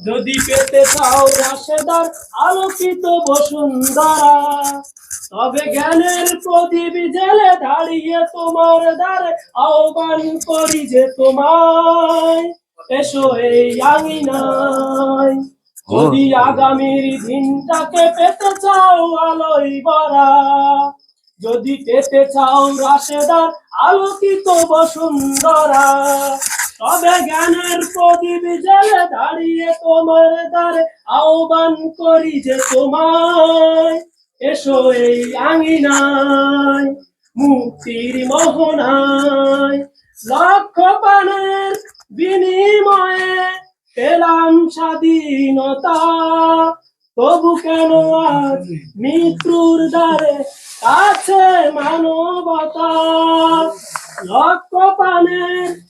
যদি পেতে চাও রাশেদার আলোকিত বসুন্ধরা তবে জ্ঞানের প্রদীপ জেলে দাঁড়িয়ে তোমার দ্বারে আহ্বান করি যে তোমায়। এসো এই আমি আঙিনায়। যদি আগামীর দিনটাকে পেতে চাও আলোই ভরা যদি পেতে চাও রাশেদার আলোকিত বসুন্ধরা তবে জ্ঞানের প্রদীপ জেলে দাঁড়িয়ে তোমার দ্বারে আহ্বান করি যে তোমায় এসো এই আঙিনায়, মুক্তির মোহনায়। লক্ষ পানের বিনিময়ে পেলাম স্বাধীনতা, তবু কেন আজ মৃত্যুর দ্বারে কাছে মানবতা? লক্ষ পানের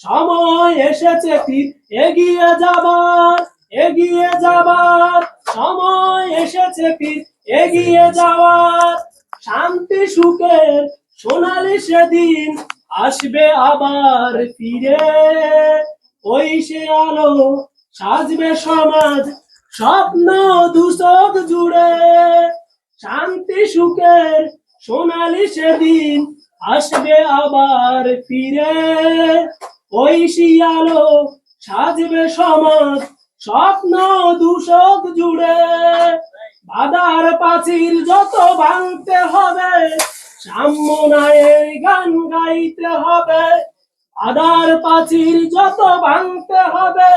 সময় এসেছে ফির এগিয়ে যাবার এগিয়ে যাবার। সময় এসেছে ফির এগিয়ে যাওয়ার। শান্তি, সুখের সোনালি সেদিন আসবে আবার ফিরে। ওই সে আলো সাজবে সমাজ, স্বপ্ন দুচোখ জুড়ে। শান্তি, সুখের সোনালি সেদিন আসবে আবার ফিরে। ওই শিয়ালো সাজবে সমাজ, স্বপ্ন দুশোক জুড়ে। বাদার পাচির যত ভাঙতে হবে সাম্যনায়ের গান গাইতে হবে। আদার পাচির যত ভাঙতে হবে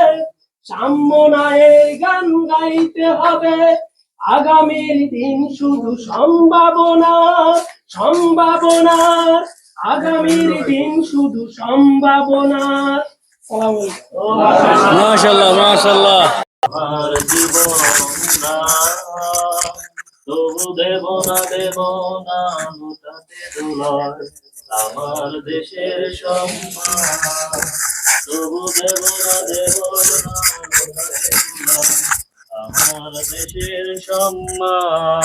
সাম্যনায়ের গান গাইতে হবে। আগামীর দিন শুধু সম্ভাবনা সম্ভাবনা। আগামীর দিন শুধু সম্ভাবনা। মাশাল্লাহ মাশাল্লাহ আমার জীবন না তবু দেব না দেব না দুলয় আমার দেশের সম্মান তবু দেব না দেব না আমার দেশের সম্মান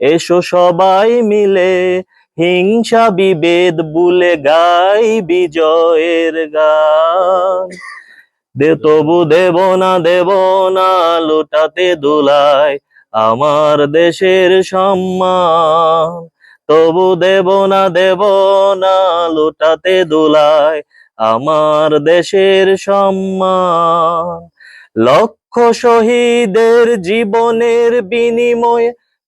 এসো সবাই মিলে হিংসা বিভেদ বুলে গাই বিজয়ের গান। দে তবু দেব না দেব না, লুটাতে দুলায় আমার দেশের সম্মান। তবু দেব না দেব না, লুটাতে দুলায় আমার দেশের সম্মান। লক্ষ শহীদের জীবনের বিনিময়ে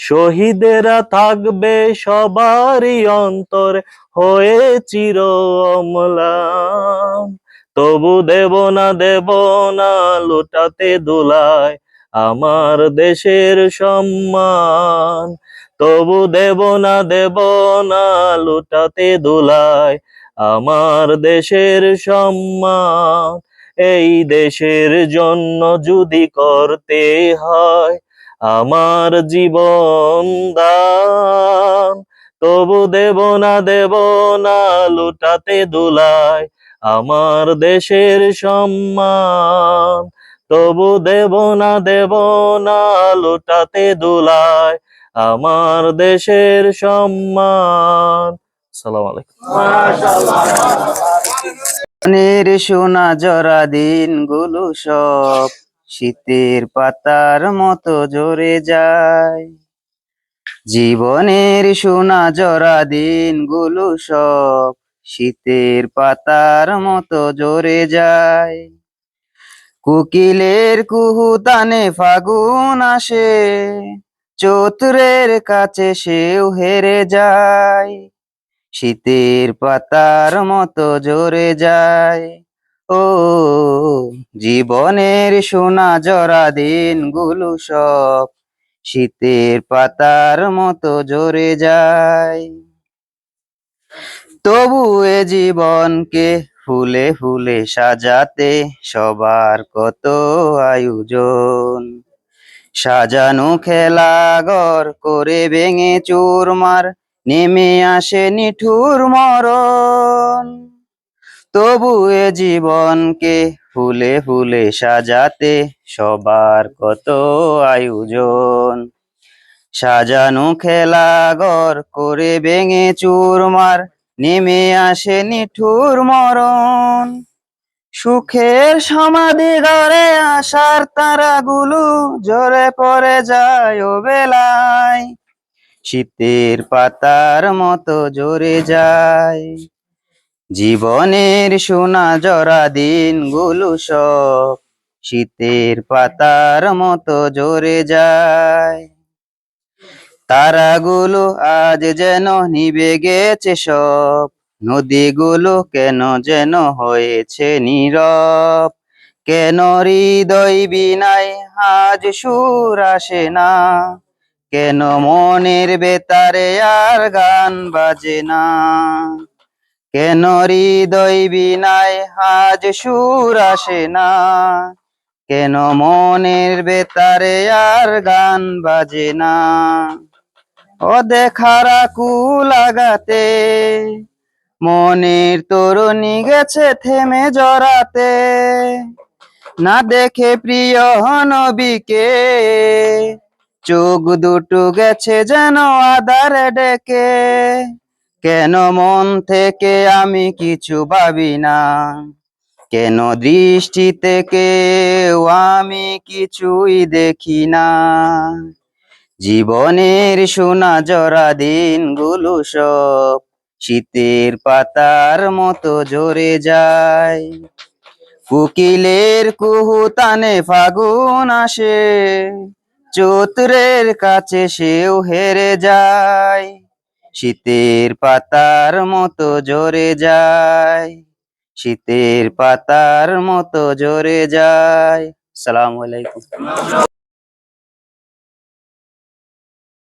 শহীদেরা থাকবে সবারই অন্তর হয়ে চির অম্লান তবু দেব না দেব না, লুটাতে দুলায় আমার দেশের সম্মান। তবু দেব না দেব না, লুটাতে দোলায় আমার দেশের সম্মান। এই দেশের জন্য যদি করতে হয় আমার জীবন দান। তবু দেব না দেব না লুটাতে দোলায় আমার দেশের সম্মান। তবু দেব না দেব না লুটাতে দোলায় আমার দেশের সম্মান। সালাম আলাইকুম। সোনা জরা দিনগুলো সব শীতের পাতার মতো জোরে যায়। জীবনের সোনা জরা দিনগুলো সব শীতের পাতার মতো জোরে যায়। কুকিলের কুহু তানে ফাগুন আসে, চতুরের কাছে সেও হেরে যায়। শীতের পাতার মতো জোরে যায়। ও জীবনের সোনা জরা দিনগুলো সব শীতের পাতার মতো জোরে যায়। তবু এ জীবনকে ফুলে ফুলে সাজাতে সবার কত আয়োজন। সাজানো খেলাঘর করে ভেঙে চুরমার, নেমে আসে নিঠুর মরণ। তবু এ জীবনকে ফুলে ফুলে সাজাতে সবার কত আয়োজন। সাজানো খেলাঘর করে ভেঙে চুরমার, নেমে আসে নিঠুর মরণ। সুখের সমাধি ঘরে আসার তারাগুলো জোরে পড়ে যায় ও বেলায় শীতের পাতার মতো জোরে যায়। জীবনের সোনা জরা দিনগুলো সব, শীতের পাতার মতো জোরে যায়। তারাগুলো আজ যেন নিবে গেছে সব, নদীগুলো কেন যেন হয়েছে নীরব? কেন হৃদয় বিনাই আজ সুর আসে না? কেন মনের বেতারে আর গান বাজে না? কেন হৃদয় বিনায় আজ সুর আসে না? কেন মনের বেতারে আর গান বাজে না? ও দেখারা কুলাগাতে মনের তরুণী গেছে থেমে জড়াতে। না দেখে প্রিয় নবীকে, চোখ দুটো গেছে যেন আধারে ডেকে। কেন মন থেকে আমি কিছু ভাবি না? কেন দৃষ্টি থেকে আমি কিছুই দেখি না? জীবনের সোনা জরা দিনগুলো সব শীতের পাতার মতো জোরে যায়। কুকিলের কুহু তানে ফাগুন আসে, চতুরের কাছে সেও হেরে যায়। শীতের পাতার মতো জোরে যায়। শীতের পাতার মতো জোরে যায়। সালাম আলাইকুম।